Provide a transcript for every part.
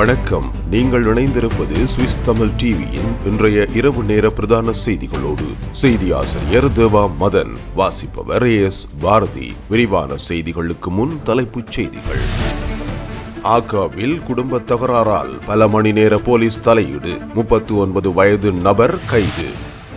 வணக்கம். நீங்கள் இணைந்திருப்பது சுவிஸ் தமிழ் டிவியின் இன்றைய இரவு நேர பிரதான செய்திகளோடு செய்தி ஆசிரியர் தேவா மதன். வாசிப்பவர் எஸ் பாரதி. விரிவான செய்திகளுக்கு முன் தலைப்புச் செய்திகள். ஆக்காவில் குடும்ப தகராறால் பல மணி நேர போலீஸ் தலையீடு. முப்பத்து ஒன்பது வயது நபர் கைது.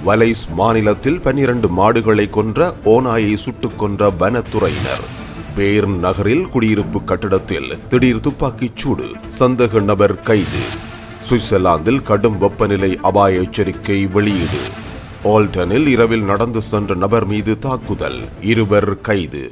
வலைஸ் மாநிலத்தில் பன்னிரண்டு மாடுகளை கொன்ற ஓநாயை சுட்டுக் கொன்ற வனத்துறையினர். பேர்ன் நகரில் குடியிருப்பு கட்டடத்தில் திடீர் துப்பாக்கிச் சூடு. சந்தேக நபர் கைது. சுவிட்சர்லாந்தில் கடும் வெப்பநிலை அபாய எச்சரிக்கை வெளியீடு. ஆல்டனில் இரவில் நடந்து சென்ற நபர் மீது தாக்குதல். இருவர் கைது.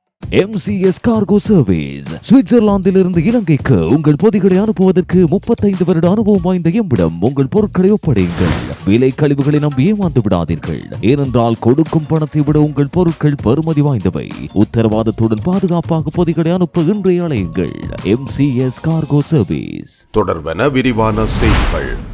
எம்சிஎஸ் கார்கோ சர்வீஸ் சுவிட்சர்லாந்திலிருந்து இலங்கைக்கு உங்கள் பொதிகளை அனுப்புவதற்கு முப்பத்தைந்து வருட அனுபவம் வாய்ந்த எம்மிடம் உங்கள் பொருட்களை ஒப்படையுங்கள். விலை கழிவுகளை நம்பி ஏமாந்து விடாதீர்கள். ஏனென்றால் கொடுக்கும் பணத்தை விட உங்கள் பொருட்கள் பெறுமதி வாய்ந்தவை. உத்தரவாதத்துடன் பாதுகாப்பாக பொதிகளை அனுப்ப இன்றைய அலையுங்கள். எம்சிஎஸ் கார்கோ சர்வீஸ் தொடர்பென விரிவான செய்திகள்.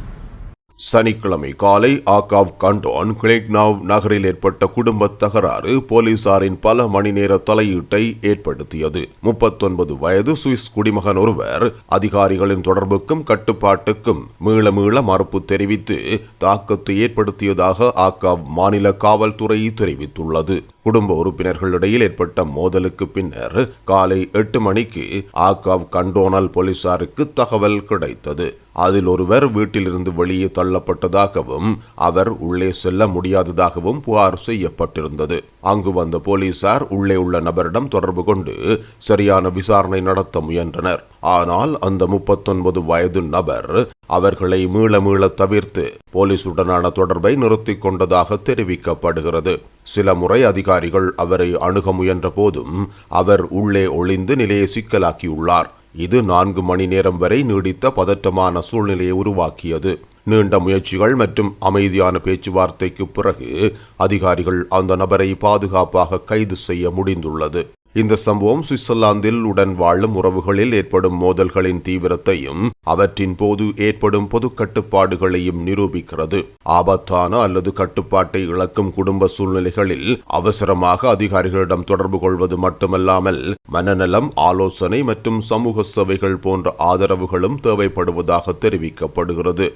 சனிக்கிழமை காலை ஆகாவ் கண்டோன் கிளேக்னாவ் நகரில் ஏற்பட்ட குடும்ப தகராறு போலீசாரின் பல மணி நேர தலையீட்டை ஏற்படுத்தியது. முப்பத்தொன்பது வயது சுவிஸ் குடிமகன் ஒருவர் அதிகாரிகளின் தொடர்புக்கும் கட்டுப்பாட்டுக்கும் மீள மீள மறுப்பு தெரிவித்து தாக்கத்தை ஏற்படுத்தியதாக ஆகாவ் மாநில காவல்துறை தெரிவித்துள்ளது. குடும்ப உறுப்பினர்களிடையில் ஏற்பட்ட மோதலுக்கு பின்னர் காலை எட்டு மணிக்கு ஆகாவ் கண்டோனல் போலீசாருக்கு தகவல் கிடைத்தது. அதில் ஒருவர் வீட்டிலிருந்து வெளியே தள்ளப்பட்டதாகவும் அவர் உள்ளே செல்ல முடியாததாகவும் புகார் செய்யப்பட்டிருந்தது. அங்கு வந்த போலீசார் உள்ளே உள்ள நபரிடம் தொடர்பு கொண்டு சரியான விசாரணை நடத்த முயன்றனர். ஆனால் அந்த முப்பத்தொன்பது வயது நபர் அவர்களை மீள மீள தவிர்த்து போலீசுடனான தொடர்பை நிறுத்திக் கொண்டதாக தெரிவிக்கப்படுகிறது. சில முறை அதிகாரிகள் அவரை அணுக முயன்ற போதும் அவர் உள்ளே ஒளிந்து நிலையை சிக்கலாக்கியுள்ளார். இது நான்கு மணி நேரம் வரை நீடித்த பதற்றமான சூழ்நிலையை உருவாக்கியது. நீண்ட முயற்சிகள் மற்றும் அமைதியான பேச்சுவார்த்தைக்கு பிறகு அதிகாரிகள் அந்த நபரை பாதுகாப்பாக கைது செய்ய முடிந்துள்ளது. இந்த சம்பவம் சுவிட்சர்லாந்தில் உடன் வாழும் உறவுகளில் ஏற்படும் மோதல்களின் தீவிரத்தையும் அவற்றின் போது ஏற்படும் பொது கட்டுப்பாடுகளையும் நிரூபிக்கிறது. ஆபத்தான அல்லது கட்டுப்பாட்டை இழக்கும் குடும்ப சூழ்நிலைகளில் அவசரமாக அதிகாரிகளிடம் தொடர்பு கொள்வது மட்டுமல்லாமல் மனநலம் ஆலோசனை மற்றும் சமூக சேவைகள் போன்ற ஆதரவுகளும் தேவைப்படுவதாக தெரிவிக்கப்படுகிறது.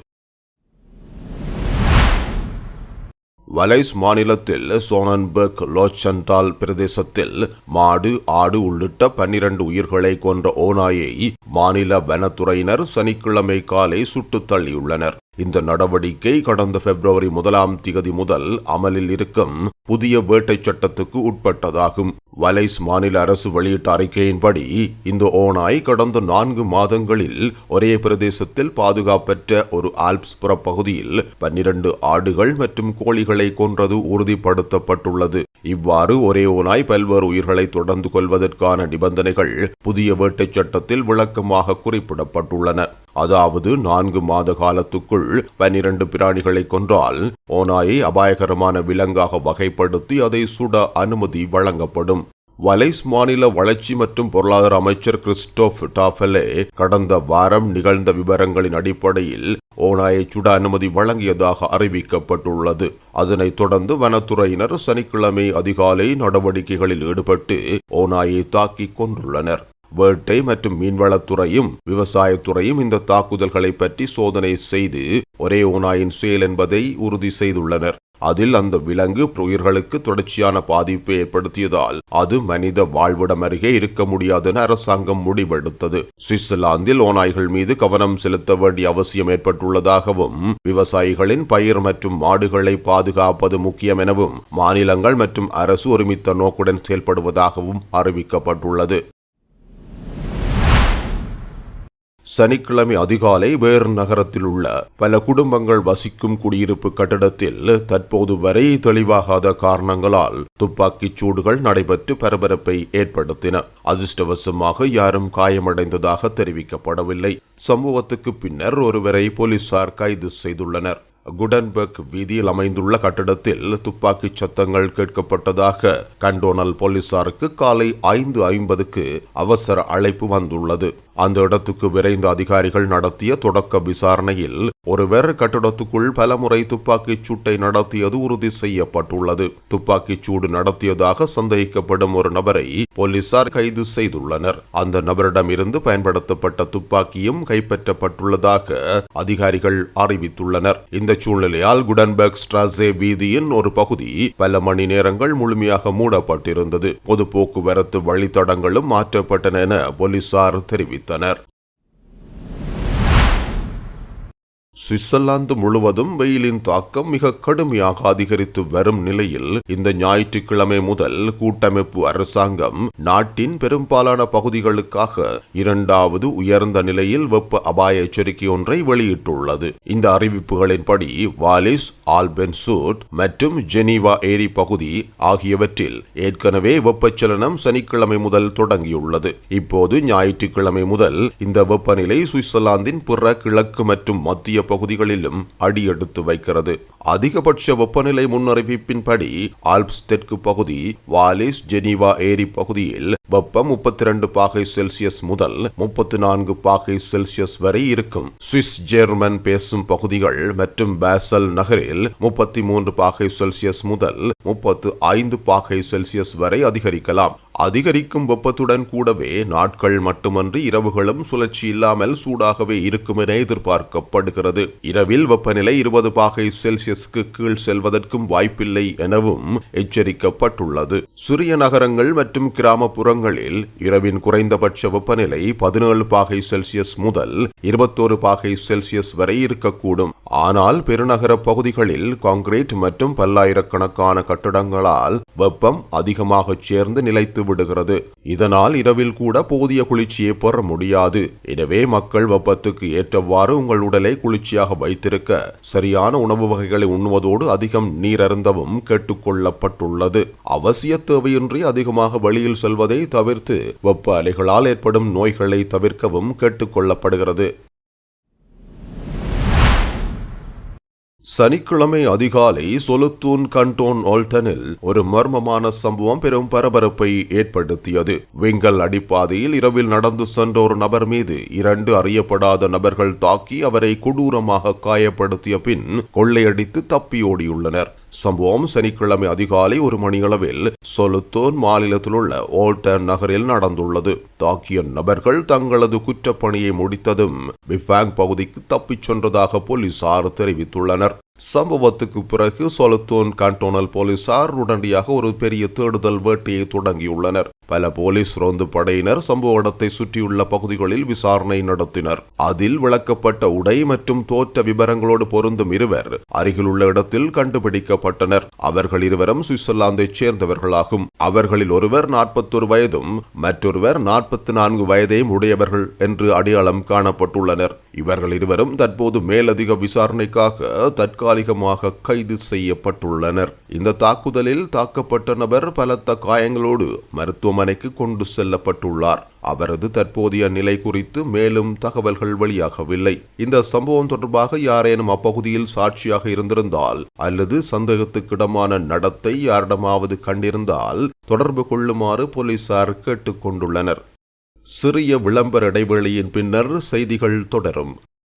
வலைஸ் மாநிலத்தில் சோனன்பர்க் லோச்சண்டால் பிரதேசத்தில் மாடு ஆடு உள்ளிட்ட பன்னிரண்டு உயிர்களை கொன்ற ஓநாயை மாநில வனத்துறையினர் சனிக்கிழமை காலை சுட்டுத் தள்ளியுள்ளனர். இந்த நடவடிக்கை கடந்த பிப்ரவரி முதலாம் திகதி முதல் அமலில் இருக்கும் புதிய வேட்டைச் சட்டத்துக்கு உட்பட்டதாகும். வலைஸ் மாநில அரசு வெளியிட்ட அறிக்கையின்படி இந்த ஓநாய் கடந்த நான்கு மாதங்களில் ஒரே பிரதேசத்தில் பாதுகாப்பற்ற ஒரு ஆல்ப்ஸ் புறப்பகுதியில் பன்னிரண்டு ஆடுகள் மற்றும் கோழிகளை கொன்றது உறுதிப்படுத்தப்பட்டுள்ளது. இவ்வாறு ஒரே ஓநாய் பல்வேறு உயிர்களை தொடர்ந்து கொள்வதற்கான நிபந்தனைகள் புதிய வேட்டைச் சட்டத்தில் விளக்கமாக குறிப்பிடப்பட்டுள்ளன. அதாவது நான்கு மாத காலத்துக்குள் பன்னிரண்டு பிராணிகளை கொன்றால் ஓநாயை அபாயகரமான விலங்காக வகைப்படுத்தி அதை சுட அனுமதி வழங்கப்படும். வலைஸ் மாநில வளர்ச்சி மற்றும் பொருளாதார அமைச்சர் கிறிஸ்டோப் டாஃபலே கடந்த வாரம் நிகழ்ந்த விவரங்களின் அடிப்படையில் ஓநாயை சுட அனுமதி வழங்கியதாக அறிவிக்கப்பட்டுள்ளது. அதனைத் தொடர்ந்து வனத்துறையினர் சனிக்கிழமை அதிகாலை நடவடிக்கைகளில் ஈடுபட்டு ஓநாயை தாக்கிக் கொண்டுள்ளனர். வேட்டை மற்றும் மீன்வளத்துறையும் விவசாயத்துறையும் இந்த தாக்குதல்களை பற்றி சோதனை செய்து ஒரே ஓநாயின் செயல் என்பதை உறுதி செய்துள்ளனர். அதில் அந்த விலங்கு உயிர்களுக்கு தொடர்ச்சியான பாதிப்பை ஏற்படுத்தியதால் அது மனித வாழ்விடம் அருகே இருக்க முடியாதென அரசாங்கம் முடிவெடுத்தது. சுவிட்சர்லாந்தில் ஓநாய்கள் மீது கவனம் செலுத்த வேண்டிய அவசியம் ஏற்பட்டுள்ளதாகவும் விவசாயிகளின் பயிர் மற்றும் மாடுகளை பாதுகாப்பது முக்கியம் எனவும் மாநிலங்கள் மற்றும் அரசு ஒருமித்த நோக்குடன் செயல்படுவதாகவும் அறிவிக்கப்பட்டுள்ளது. சனிக்கிழமை அதிகாலை வேறு நகரத்தில் உள்ள பல குடும்பங்கள் வசிக்கும் குடியிருப்பு கட்டடத்தில் தற்போது வரை தெளிவாகாத காரணங்களால் துப்பாக்கிச் சூடுகள் நடைபெற்று பரபரப்பை ஏற்படுத்தின. அதிர்ஷ்டவசமாக யாரும் காயமடைந்ததாக தெரிவிக்கப்படவில்லை. சம்பவத்துக்கு பின்னர் ஒருவரை போலீசார் கைது செய்துள்ளனர். குடன்பர்க் வீதியில் அமைந்துள்ள கட்டடத்தில் துப்பாக்கிச் சத்தங்கள் கேட்கப்பட்டதாக கண்டோனல் போலீசாருக்கு காலை ஐந்து ஐம்பதுக்கு அவசர அழைப்பு வந்துள்ளது. அந்த இடத்துக்கு விரைந்த அதிகாரிகள் நடத்திய தொடக்க விசாரணையில் ஒருவர் கட்டிடத்துக்குள் பலமுறை துப்பாக்கிச் சூட்டை நடத்தியது உறுதி செய்யப்பட்டுள்ளது. துப்பாக்கிச் சூடு நடத்தியதாக சந்தேகிக்கப்படும் ஒரு நபரை போலீசார் கைது செய்துள்ளனர். அந்த நபரிடமிருந்து பயன்படுத்தப்பட்ட துப்பாக்கியும் கைப்பற்றப்பட்டுள்ளதாக அதிகாரிகள் அறிவித்துள்ளனர். இந்த சூழ்நிலையால் குடன்பர்க் ஸ்ட்ராசே வீதியின் ஒரு பகுதி பல மணி நேரங்கள் முழுமையாக மூடப்பட்டிருந்தது. பொது போக்குவரத்து வழித்தடங்களும் மாற்றப்பட்டன என போலீசார் தெரிவித்தனர் tener சுவிட்சர்லாந்து முழுவதும் வெயிலின் தாக்கம் மிக கடுமையாக அதிகரித்து வரும் நிலையில் இந்த ஞாயிற்றுக்கிழமை முதல் கூட்டமைப்பு அரசாங்கம் நாட்டின் பெரும்பாலான பகுதிகளுக்காக இரண்டாவது உயர்ந்த நிலையில் வெப்ப அபாய எச்சரிக்கை ஒன்றை வெளியிட்டுள்ளது. இந்த அறிவிப்புகளின்படி வாலிஸ் ஆல்பென்சூட் மற்றும் ஜெனீவா ஏரி பகுதி ஆகியவற்றில் ஏற்கனவே வெப்பச்சலனம் சனிக்கிழமை முதல் தொடங்கியுள்ளது. இப்போது ஞாயிற்றுக்கிழமை முதல் இந்த வெப்பநிலை சுவிட்சர்லாந்தின் பிற கிழக்கு மற்றும் மத்திய பகுதிகளிலும் அடியெடுத்து வைக்கிறது. அதிகபட்ச வெப்பநிலை முன்னறிவிப்பின்படி ஆல்ப்ஸ் தெற்கு பகுதி வாலிஸ் ஜெனீவா ஏரி பகுதியில் வெப்பம் முப்பத்தி ரெண்டு பாகை செல்சியஸ் முதல் முப்பத்தி நான்கு பாகை செல்சியஸ் வரை இருக்கும். சுவிஸ் ஜெர்மன் பேசும் பகுதிகள் மற்றும் பேசல் நகரில் முப்பத்தி மூன்று பாகை செல்சியஸ் முதல் முப்பத்து ஐந்து பாகை செல்சியஸ் வரை அதிகரிக்கலாம். அதிகரிக்கும் வெப்பத்துடன் கூடவே நாட்கள் மட்டுமன்றி இரவுகளும் சுழற்சி இல்லாமல் சூடாகவே இருக்கும் என எதிர்பார்க்கப்படுகிறது. இரவில் வெப்பநிலை இருபது பாகை செல்சியஸ்க்கு கீழ் செல்வதற்கும் வாய்ப்பில்லை எனவும் எச்சரிக்கப்பட்டுள்ளது. சிறிய நகரங்கள் மற்றும் கிராமப்புறங்களில் இரவின் குறைந்தபட்ச வெப்பநிலை பதினேழு பாகை செல்சியஸ் முதல் இருபத்தோரு பாகை செல்சியஸ் வரை இருக்கக்கூடும். ஆனால் பெருநகர பகுதிகளில் கான்கிரீட் மற்றும் பல்லாயிரக்கணக்கான கட்டடங்களால் வெப்பம் அதிகமாக சேர்ந்து நிலைத்து விடுகிறது. இதனால் இரவில் கூட போதிய குளிர்ச்சியை பெற முடியாது. எனவே மக்கள் வெப்பத்துக்கு ஏற்றவாறு உங்கள் உடலை குளிர்ச்சியாக வைத்திருக்க சரியான உணவு வகைகளை உண்ணுவதோடு அதிகம் நீர் அருந்தவும் கேட்டுக்கொள்ளப்பட்டுள்ளது. அவசிய தேவையின்றி அதிகமாக வெளியில் செல்வதை தவிர்த்து வெப்ப அலைகளால் ஏற்படும் நோய்களை தவிர்க்கவும் கேட்டுக்கொள்ளப்படுகிறது. சனிக்கிழமை அதிகாலை சொலுத்தூன் கண்டோன் ஓல்டனில் ஒரு மர்மமான சம்பவம் பெரும் பரபரப்பை ஏற்படுத்தியது. விங்கல் அடிப்பாதையில் இரவில் நடந்து சென்ற ஒரு நபர் மீது இரண்டு அறியப்படாத நபர்கள் தாக்கி அவரை கொடூரமாக காயப்படுத்திய பின் கொள்ளையடித்து தப்பி ஓடியுள்ளனர் சம்பவம் சனிக்கிழமை அதிகாலை ஒரு மணியளவில் சொலுத்தோன் மாநிலத்தில் உள்ள ஓல்டன் நகரில் நடந்துள்ளது. தாக்கிய நபர்கள் தங்களது குற்றப்பணியை முடித்ததும் பிஃபாங் பகுதிக்கு தப்பிச் சென்றதாக போலீசார் தெரிவித்துள்ளனர். சம்பவத்துக்கு பிறகு சொலுத்தோன் கண்டோனல் போலீசார் உடனடியாக ஒரு பெரிய தேடுதல் வேட்டையை தொடங்கியுள்ளனர். பல போலீஸ் ரோந்து படையினர் சம்பவ இடத்தை சுற்றியுள்ள பகுதிகளில் விசாரணை நடத்தினர். அதில் விளக்கப்பட்ட உடை மற்றும் தோற்ற விவரங்களோடு பொருந்தும் இருவர் அருகிலுள்ள இடத்தில் கண்டுபிடிக்கப்பட்டனர். அவர்கள் இருவரும் சுவிட்சர்லாந்தைச் சேர்ந்தவர்களாகும். அவர்களில் ஒருவர் நாற்பத்தொரு வயதும் மற்றொருவர் நாற்பத்தி நான்கு வயதையும் உடையவர்கள் என்று அடையாளம் காணப்பட்டுள்ளனர். இவர்கள் இருவரும் தற்போது மேலதிக விசாரணைக்காக தற்காலிகமாக கைது செய்யப்பட்டுள்ளனர். இந்த தாக்குதலில் தாக்கப்பட்ட நபர் பலத்த காயங்களோடு மருத்துவமனைக்கு கொண்டு செல்லப்பட்டுள்ளார். அவரது தற்போதைய நிலை குறித்து மேலும் தகவல்கள் வெளியாகவில்லை. இந்த சம்பவம் தொடர்பாக யாரேனும் அப்பகுதியில் சாட்சியாக இருந்திருந்தால் அல்லது சந்தேகத்துக்கிடமான நடத்தை யாரிடமாவது கண்டிருந்தால் தொடர்பு கொள்ளுமாறு போலீசார் கேட்டுக்கொண்டுள்ளனர். சிறிய விளம்பர இடைவெளியின் பின்னர் செய்திகள் தொடரும்.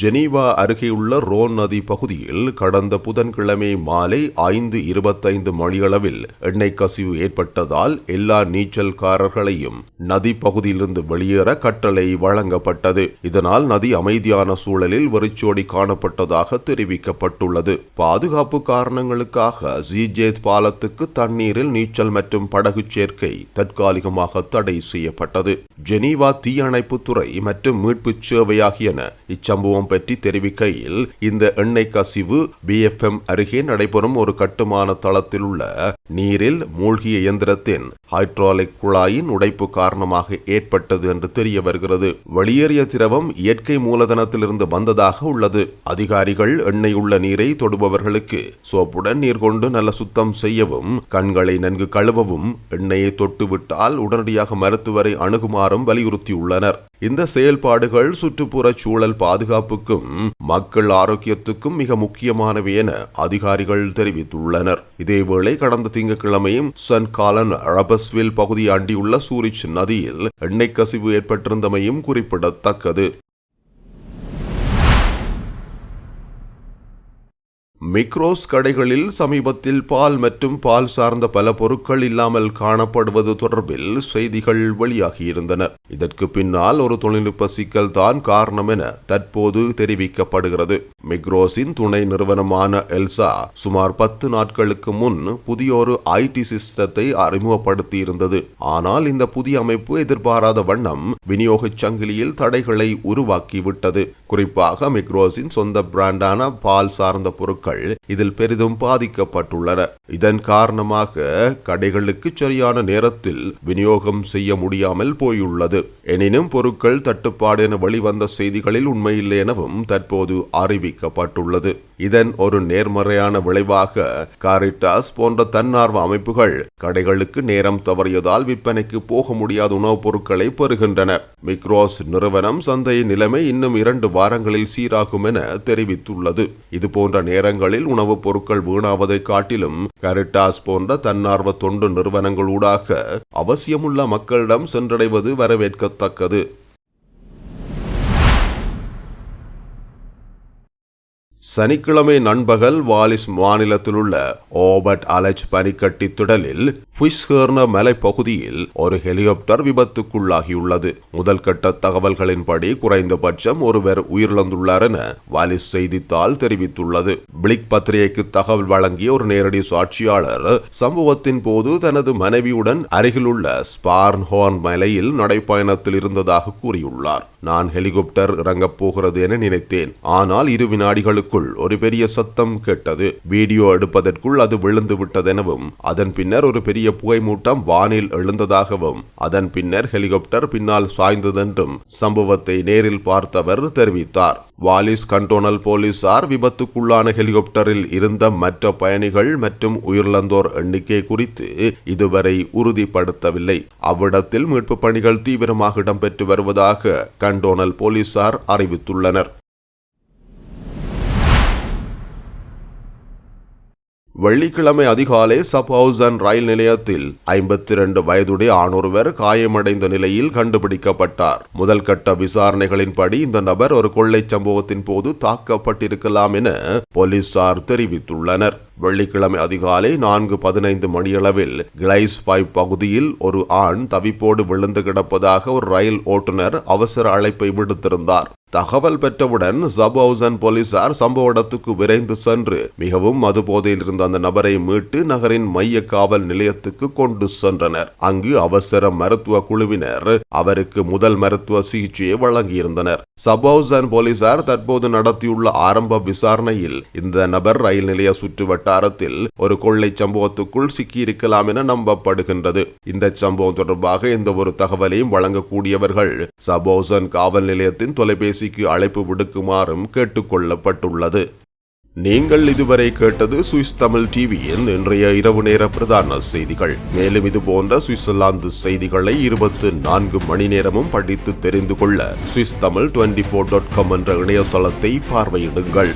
ஜெனீவா அருகேயுள்ள ரோன் நதி பகுதியில் கடந்த புதன்கிழமை மாலை ஐந்து இருபத்தைந்து மணியளவில் எண்ணெய் கசிவு ஏற்பட்டதால் எல்லா நீச்சல்காரர்களையும் நதி பகுதியிலிருந்து வெளியேற கட்டளை வழங்கப்பட்டது. இதனால் நதி அமைதியான சூழலில் வெறிச்சோடி காணப்பட்டதாக தெரிவிக்கப்பட்டுள்ளது. பாதுகாப்பு காரணங்களுக்காக ஜிஜேத் பாலத்துக்கு தண்ணீரில் நீச்சல் மற்றும் படகு சேர்க்கை தற்காலிகமாக தடை செய்யப்பட்டது. ஜெனீவா தீயணைப்புத்துறை மற்றும் மீட்புச் சேவை ஆகியன இச்சம்பவம் பற்றி தெரிவிக்கையில் இந்த எண்ணெய் கசிவு பிஎஃப்எம் அருகே நடைபெறும் ஒரு கட்டுமான தளத்தில் உள்ள நீரில் மூழ்கிய இயந்திரத்தின் ஹைட்ராலிக் குழாயின் உடைப்பு காரணமாக ஏற்பட்டது என்று தெரிய வருகிறது. வெளியேறிய திரவம் இயற்கை மூலதனத்திலிருந்து வந்ததாக உள்ளது. அதிகாரிகள் எண்ணெய் உள்ள நீரை தொடுபவர்களுக்கு சோப்புடன் நீர் கொண்டு நல்ல சுத்தம் செய்யவும் கண்களை நன்கு கழுவவும் எண்ணெயை தொட்டுவிட்டால் உடனடியாக மருத்துவரை அணுகுமாறும் வலியுறுத்தியுள்ளனர். இந்த செயல்பாடுகள் சுற்றுப்புற சூழல் பாதுகாப்புக்கும் மக்கள் ஆரோக்கியத்துக்கும் மிக முக்கியமானவை என அதிகாரிகள் தெரிவித்துள்ளனர். இதேவேளை கடந்த திங்கட்கிழமையும் சன் காலன் ரபஸ்வில் பகுதியை அண்டியுள்ள சூரிச் நதியில் எண்ணெய் கசிவு ஏற்பட்டிருந்தமையும் குறிப்பிடத்தக்கது. மிக்ரோஸ் கடைகளில் சமீபத்தில் பால் மற்றும் பால் சார்ந்த பல பொருட்கள் இல்லாமல் காணப்படுவது தொடர்பில் செய்திகள் வெளியாகியிருந்தன. இதற்கு பின்னால் ஒரு தொழில்நுட்ப சிக்கல் தான் காரணம் என தற்போது தெரிவிக்கப்படுகிறது. மிக்ரோஸின் துணை நிறுவனமான எல்சா சுமார் பத்து நாட்களுக்கு முன் புதிய ஒரு ஐடி சிஸ்டத்தை அறிமுகப்படுத்தியிருந்தது. ஆனால் இந்த புதிய அமைப்பு எதிர்பாராத வண்ணம் விநியோகச் சங்கிலியில் தடைகளை உருவாக்கிவிட்டது. குறிப்பாக மிக்ரோஸின் சொந்த பிராண்டான பால் சார்ந்த பொருட்கள் இதில் பெரிதும் பாதிக்கப்பட்டுள்ளன. இதன் காரணமாக கடைகளுக்கு சரியான நேரத்தில் விநியோகம் செய்ய முடியாமல் போயுள்ளது. எனினும் பொருட்கள் தட்டுப்பாடு என வெளிவந்த செய்திகளில் உண்மையில்லை எனவும் தற்போது அறிவிக்கப்பட்டுள்ளது. இதன் ஒரு நேர்மறையான விளைவாக காரிட்டாஸ் போன்ற தன்னார்வ அமைப்புகள் கடைகளுக்கு நேரம் தவறியதால் விற்பனைக்கு போக முடியாத உணவுப் பொருட்களை பெறுகின்றன. மிக்ரோஸ் நிறுவனம் சந்தையின் நிலைமை இன்னும் இரண்டு வாரங்களில் சீராகும் என தெரிவித்துள்ளது. இதுபோன்ற நேரங்களில் உணவுப் பொருட்கள் வீணாவதை காட்டிலும் கரிட்டாஸ் போன்ற தன்னார்வ தொண்டு நிறுவனங்களூடாக அவசியமுள்ள மக்களிடம் சென்றடைவது வரவேற்கத்தக்கது. சனிக்கிழமை நண்பகல் வாலிஸ் மாநிலத்திலுள்ள ஓபர்ட் அலெஜ் பனிக்கட்டி திடலில் புஷ்ஹர்ன மலைப்பகுதியில் ஒரு ஹெலிகாப்டர் விபத்துக்குள்ளாகியுள்ளது. முதல் கட்ட தகவல்களின்படி குறைந்தபட்சம் ஒருவர் உயிரிழந்துள்ளார் என வாலிஸ் செய்தித்தாள் தெரிவித்துள்ளது. பிளிக் பத்திரிகைக்கு தகவல் வழங்கிய ஒரு நேரடி சாட்சியாளர் சம்பவத்தின் போது தனது மனைவியுடன் அருகிலுள்ள ஸ்பார்ன்ஹோர்ன் மலையில் நடைப்பயணத்தில் இருந்ததாக கூறியுள்ளார். நான் ஹெலிகாப்டர் இறங்கப் போகிறது என நினைத்தேன். ஆனால் இரு வினாடிகளுக்குள் ஒரு பெரிய சத்தம் கேட்டது. வீடியோ எடுப்பதற்குள் அது விழுந்து விட்டதெனவும் அதன் பின்னர் ஒரு பெரிய புகைமூட்டம் வானில் எழுந்ததாகவும் அதன் பின்னர் ஹெலிகாப்டர் பின்னால் சாய்ந்ததென்றும் சம்பவத்தை நேரில் பார்த்தவர் தெரிவித்தார். வாலிஸ் கண்டோனல் போலீசார் விபத்துக்குள்ளான ஹெலிகாப்டரில் இருந்த மற்ற பயணிகள் மற்றும் உயிரிழந்தோர் எண்ணிக்கை குறித்து இதுவரை உறுதிப்படுத்தவில்லை. அவ்விடத்தில் மீட்பு பணிகள் தீவிரமாக இடம்பெற்று வருவதாக கண்டோனல் போலீசார் அறிவித்துள்ளனர். வெள்ளிக்கிழமை அதிகாலை சப் ஹவுஸ் அண்ட் ரயில் நிலையத்தில் ஐம்பத்தி இரண்டு வயதுடைய ஆணொருவர் காயமடைந்த நிலையில் கண்டுபிடிக்கப்பட்டார். முதல் கட்ட விசாரணைகளின்படி இந்த நபர் ஒரு கொள்ளைச் சம்பவத்தின் போது தாக்கப்பட்டிருக்கலாம் என போலீசார் தெரிவித்துள்ளனர். வெள்ளிக்கிழமை அதிகாலை நான்கு பதினைந்து மணியளவில் கிளைஸ் ஃபைவ் பகுதியில் ஒரு ஆண் தவிப்போடு விழுந்து கிடப்பதாக ஒரு ரயில் ஓட்டுநர் அவசர அழைப்பை விடுத்திருந்தார். தகவல் பெற்றவுடன் சப்ஹவுசன் போலீசார் சம்பவ இடத்துக்கு விரைந்து சென்று மிகவும் மது போதையில் இருந்த அந்த நபரை மீட்டு நகரின் மைய காவல் நிலையத்துக்கு கொண்டு சென்றனர். அங்கு அவசர மருத்துவ குழுவினர் அவருக்கு முதல் மருத்துவ சிகிச்சையை வழங்கியிருந்தனர். சபௌசன் போலீசார் தற்போது நடத்தியுள்ள ஆரம்ப விசாரணையில் இந்த நபர் ரயில் நிலைய சுற்றுவட்ட வட்டாரத்தில் ஒரு கொள்ளை சம்பவத்துக்குள் சிக்கியிருக்கலாம் என நம்பப்படுகின்றது. இந்த சம்பவம் தொடர்பாக எந்த ஒரு தகவலையும் வழங்கக்கூடியவர்கள் சபோசன் காவல் நிலையத்தின் தொலைபேசிக்கு அழைப்பு விடுக்குமாறும் கேட்டுக்கொள்ளப்பட்டுள்ளது. நீங்கள் இதுவரை கேட்டது சுவிஸ் தமிழ் டிவியின் இன்றைய இரவு நேர பிரதான செய்திகள். மேலும் இது போன்ற சுவிட்சர்லாந்து செய்திகளை இருபத்து நான்கு மணி நேரமும் படித்து தெரிந்து கொள்ள Swiss Tamil twenty four dot com என்ற இணையதளத்தை பார்வையிடுங்கள்.